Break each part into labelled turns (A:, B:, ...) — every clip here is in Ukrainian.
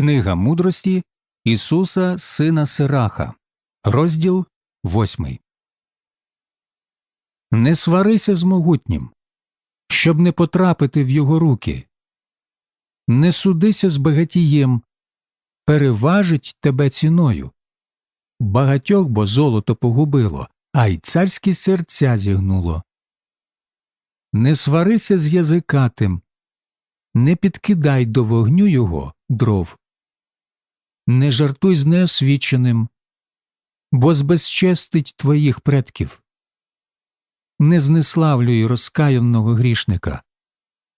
A: Книга мудрості Ісуса Сина Сираха, розділ 8. Не сварися з могутнім, щоб не потрапити в його руки. Не судися з багатієм, переважить тебе ціною. Багатьох бо золото погубило, а й царські серця зігнуло. Не сварися з язикатим, не підкидай до вогню його дров. Не жартуй з неосвіченим, бо збезчестить твоїх предків. Не знеславлюй розкаянного грішника.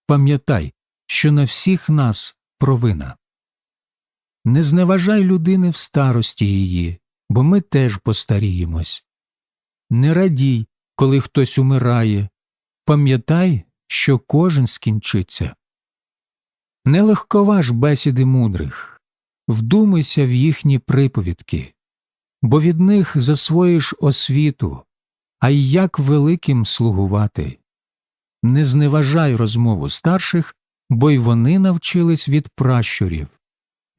A: Пам'ятай, що на всіх нас провина. Не зневажай людини в старості її, бо ми теж постаріємось. Не радій, коли хтось умирає. Пам'ятай, що кожен скінчиться. Не легковаж бесіди мудрих, вдумайся в їхні приповідки, бо від них засвоїш освіту, а й як великим слугувати. Не зневажай розмову старших, бо й вони навчились від пращурів.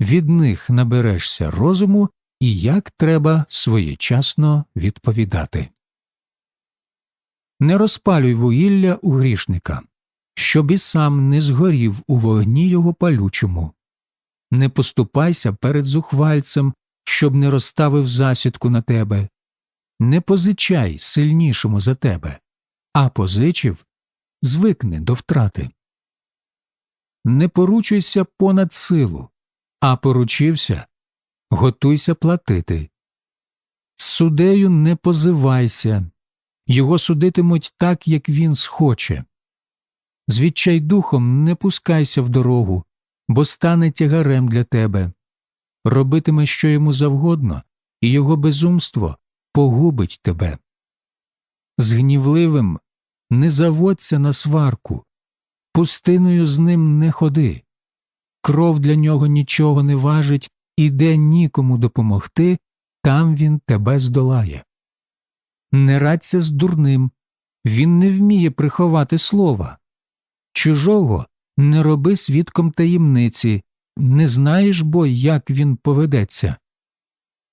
A: Від них наберешся розуму і як треба своєчасно відповідати. Не розпалюй вугілля у грішника, щоб і сам не згорів у вогні його палючому. Не поступайся перед зухвальцем, щоб не розставив засідку на тебе. Не позичай сильнішому за тебе, а позичив звикни до втрати. Не поручуйся понад силу, а поручився готуйся платити. Судею не позивайся, його судитимуть так, як він схоче. З відчайдухом не пускайся в дорогу, бо стане тягарем для тебе. Робитиме що йому завгодно, і його безумство погубить тебе. З гнівливим не заводься на сварку, пустиною з ним не ходи. Кров для нього нічого не важить, і де нікому допомогти, там він тебе здолає. Не радься з дурним, він не вміє приховати слова. Чужого не роби свідком таємниці, не знаєш бо, як він поведеться.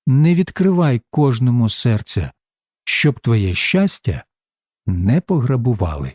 A: Не відкривай кожному серця, щоб твоє щастя не пограбували.